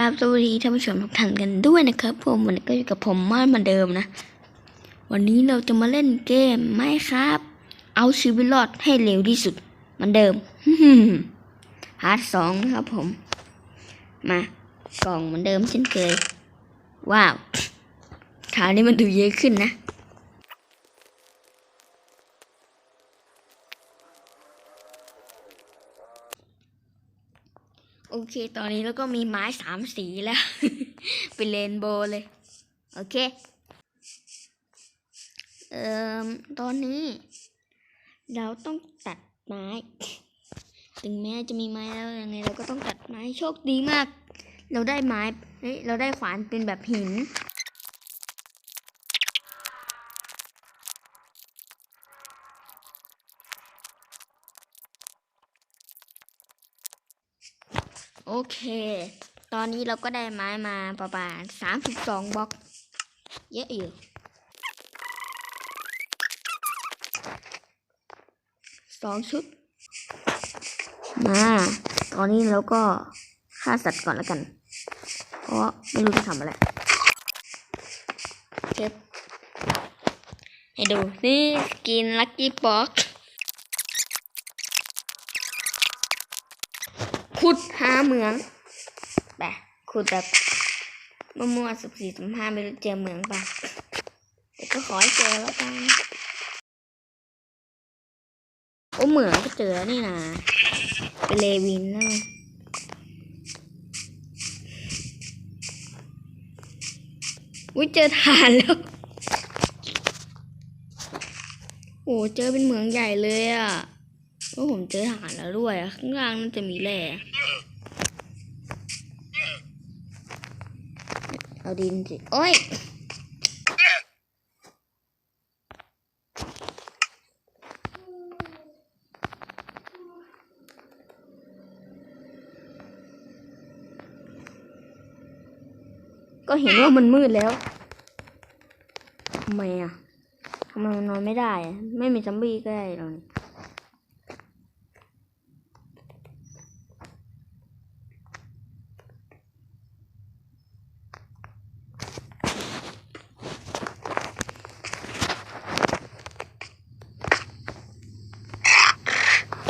กราบสวัสดีท่านผู้ชมทุกท่านกันด้วยนะครับผมวันนี้ก็อยู่กับผมมาเหมือนเดิมนะ วันนี้เราจะมาเล่นเกมไหมครับ เอาชีวิตรอดให้เร็วที่สุดเหมือนเดิมฮาร์ดสองนะครับผม มากล่องเหมือนเดิมเช่นเคย ว้าวคราวนี้มันดูเยอะขึ้นนะ เค ตอนนี้เราก็มีไม้สามสีแล้ว เป็นเรนโบว์เลย โอเค เอ่อ ตอนนี้ เราต้องตัดไม้ ถึงแม้จะมีไม้แล้วยังไงเราก็ต้องตัดไม้ โชคดีมาก เราได้ไม้ เฮ้ย เราได้ขวานเป็นแบบหิน โอเค ตอนนี้เราก็ได้ไม้มาประมาณสามสิบสองบล็อก เยอะอยู่ สองชุด มา ตอนนี้เราก็ฆ่าสัตว์ก่อนแล้วกัน เพราะไม่รู้จะทำอะไรเช็ดให้ดูนี่กินลัคกี้บ็อก ขุดหาเหมืองแบบขุดแบบมั่วๆสิบสี่สิบห้าไม่รู้เจอเหมืองป่ะแต่ก็ขอให้เจอแล้วกันโอ้เหมืองก็เจอแล้วนี่นะเป็นเลวินนะอุ้ยเจอฐานแล้ว โอ้เจอเป็นเหมืองใหญ่เลยอะ่ะก็ผมเจอฐานแล้วด้วยข้างล่างน่าจะมีแร่เอาดินสิ โอ้ยก็เห็นว่ามันมืดแล้ว ทำไมอะ ทำไมมันนอนไม่ได้ ไม่มีซัมบี้ก็ได้หรอก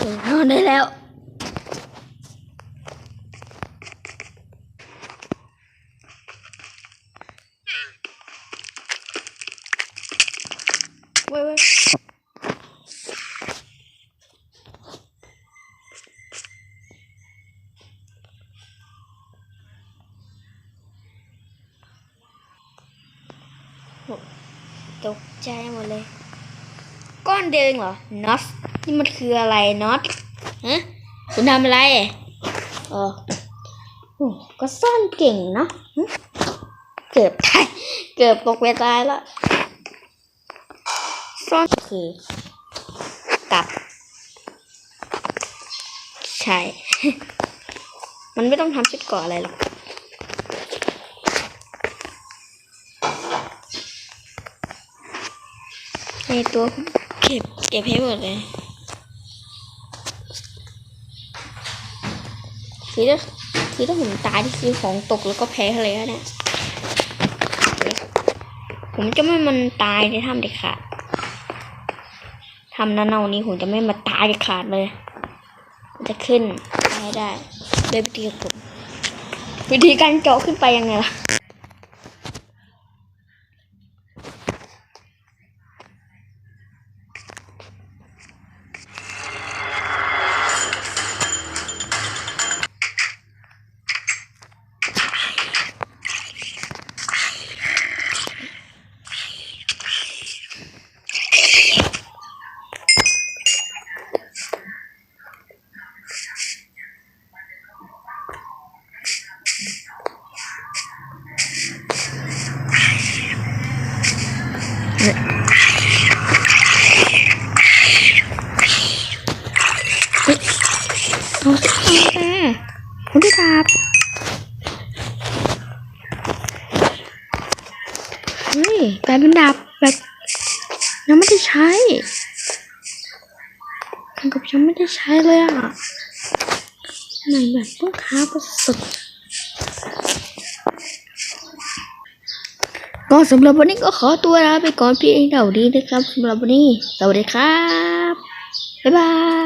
นี่เออนอนได้แล้ว เว้ยเว้ยโหตกใจหมดเลย ก้อนเดียวเองเหรอน็อต นี่มันคืออะไรน็อตฮะคุณทำอะไรอ๋ออก็ซ่อนเก่งเนาะเกือบตายเกือบตกไปตายแล้วซ่อนคือกลับ ใช่ มันไม่ต้องทำชุดกาะอะไรหรอกในตัวเก็บเก็บให้หมดเลย คือถ้าคือถ้าผมตายที่คือของตกแล้วก็แพ้เลยแล้วเนี่ยผมจะไม่มันตายในถ้ำเด็ดขาดทำนั้นเอานี้ผมจะไม่มาตายเด็ดขาดเลย จะขึ้นไปให้ได้ด้วยวิธีของผมวิธีการเจาะขึ้นไปยังไงล่ะ เอาสิเอาสิคุณพี่ดาบเฮ้ยกลายเป็นดาบแบบยังไม่ได้ใช้กับยังไม่ได้ใช้เลยอะไหนแบบต้องค้าประสบ ก็สำหรับวันนี้ก็ขอตัวลาไปก่อนเพี่เท่านี้นะครับสำหรับวันนี้ สวัสดีครับ บ๊ายบาย